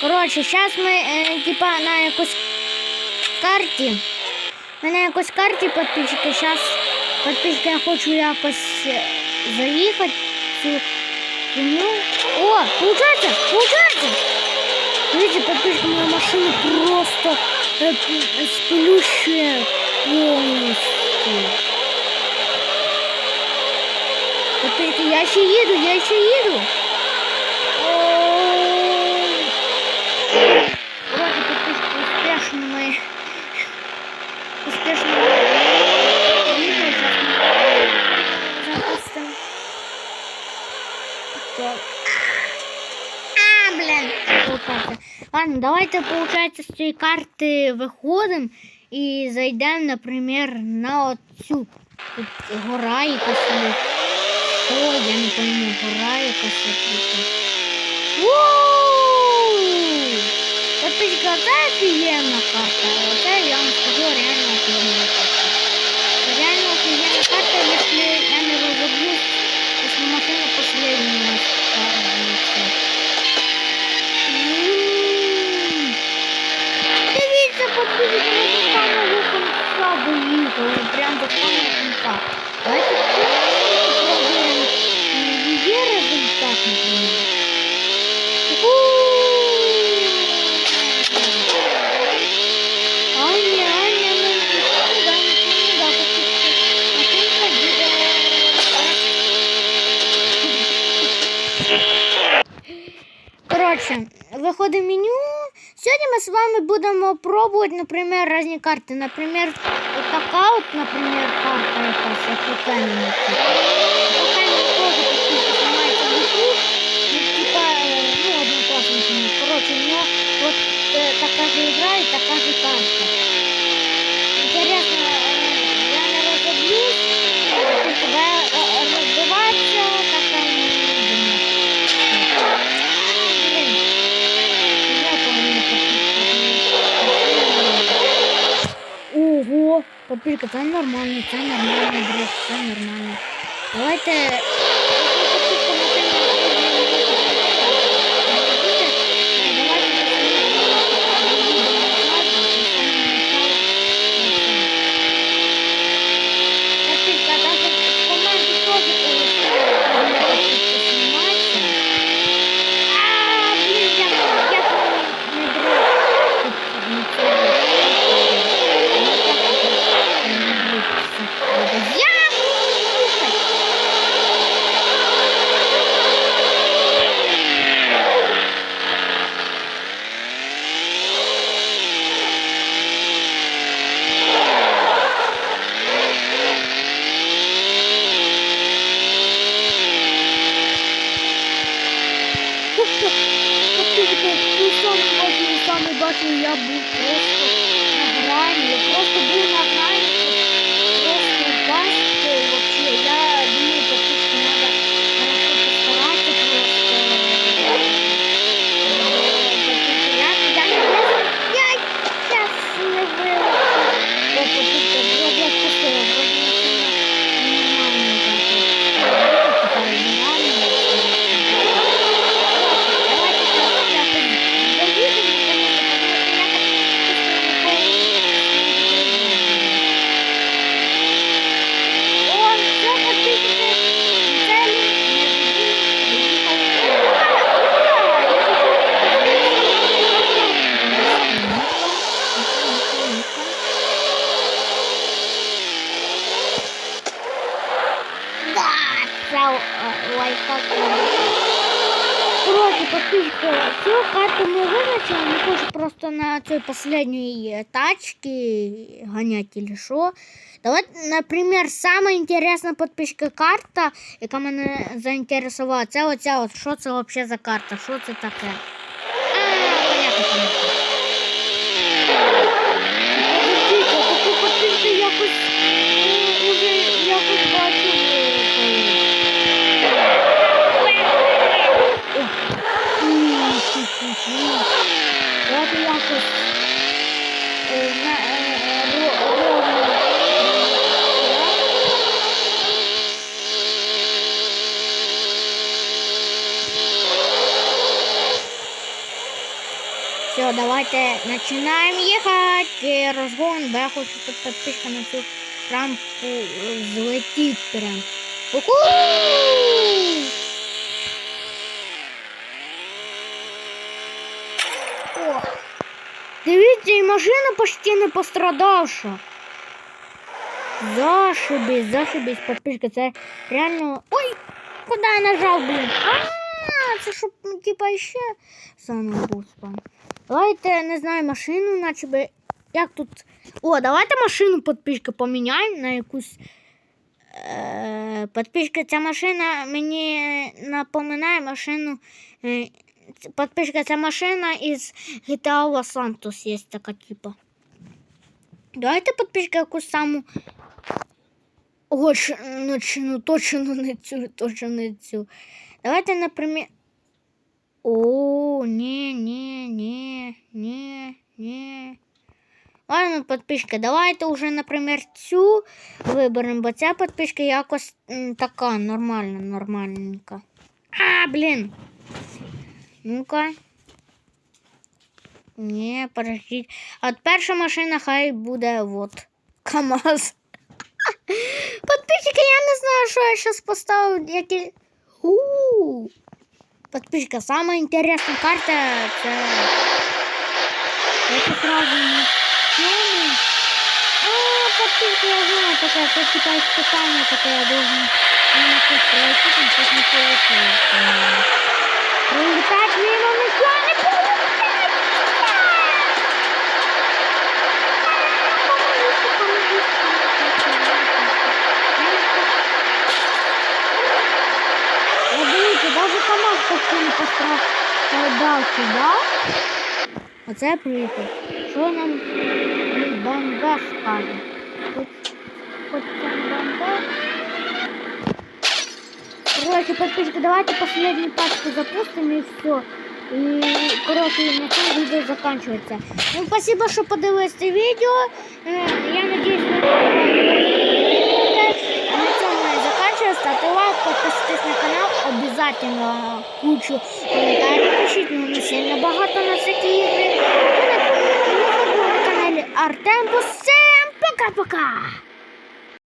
Коротше, зараз ми е, типа на якусь карті. Ми на якусь карті підписчики. Зараз підписчики я хочу якось е, заїхати цю. О, получається, получається. Видите, подписчики, моя машина просто э, сплющая полностью. Подписчики, я ще їду, я ще їду. Ладно, давайте, получается, з цієї карти виходимо і зайдемо, наприклад, на оцю Тут гора якась. О, я не пойму, гора якась. Подписчика, це офігенна карта. Оце я вам скажу, реально офігенна Коротше, в меню. Сьогодні ми з вами будемо пробувати, наприклад, різні карти. Наприклад, от така от, наприклад, карта якась, як у YouTube. Ну, ну, е, така ж ігра і така ж карта. Ого, папірка, це нормально, це нормально, дрес, це нормально. Давайте. Папірка, даже в команді теж знімається. А, блін, як, як мені не дров. Тут нічого. Як слухай? Тобто, тобто, ти сам бачив, сам бачив, я був просто на грані, я просто був на грані, просто бачити, вообще, я думаю, подписку надо хорошо постараться просто. Е, подписку, я, я не просто, я сейчас не вилучу, бо подписку, вроде отпустила, вроде машина нормально так, така нереально. лайфхак. Коротше, подписчика, цю карту ми визначили, не хочу просто на цій последній тачці ганяти или що. Давайте, наприклад, сама інтересна підписка карта, яка мене заінтересувала, це оця от, що це взагалі за карта, що це таке. А, понятно, понятно. Все, давайте починаємо їхати. Розгон, бо я хочу тут підписка на цю рампу е, злетіть прям. Уху! О, дивіться, і машина почти не пострадавша. Зашибись, зашибись, подписка, це реально. Ой, куди я нажав, блін? А, це щоб, ну, типа, ще саме. Давайте, не знаю, машину, наче би. Як тут. О, давайте машину подписка поміняємо на якусь. Е, подписка, ця машина мені напоминає машину. Е, подписка, ця машина із GTA Los Santos є така, типа. Давайте подписка якусь саму. Ось, ну, чи- ну точно не точно не. Давайте, наприклад. О, не, не, не, не, не. Ладно, подписчика, давайте уже, наприклад, цю виберемо, бо ця подписчика якось така нормальна, нормальненька. А, блін. Ну-ка. Не, подождіть. От перша машина хай буде вот. КАМАЗ. Подписчики, я не знаю, що я зараз поставив. Які... У-у-у. Подписчика, сама інтересна карта це. Я тут сразу не подписчика, я знаю, таке, це типа испытание таке, я должен на це пройти, там щось не получилось. Мимо не получається! Помогите, помогите, помогите. Вот дивіться, даже КамАЗ почти не пострадав сюди. Оце приїхав. Що нам БМВ скаже? Хоч, хоч не БМВ. Короче, подписчики, давайте последнюю пачку запустим и все. И, короче, на цьому відео заканчивается. Ну, спасибо, що подивились це відео. Е, Я надеюсь, ви на цьому я заканчиваю. Ставте лайк, подписывайтесь на канал. Обязательно кучу коментарів пишіть, ну не сильно багато на всякі ігри. І Артем. Всем пока-пока!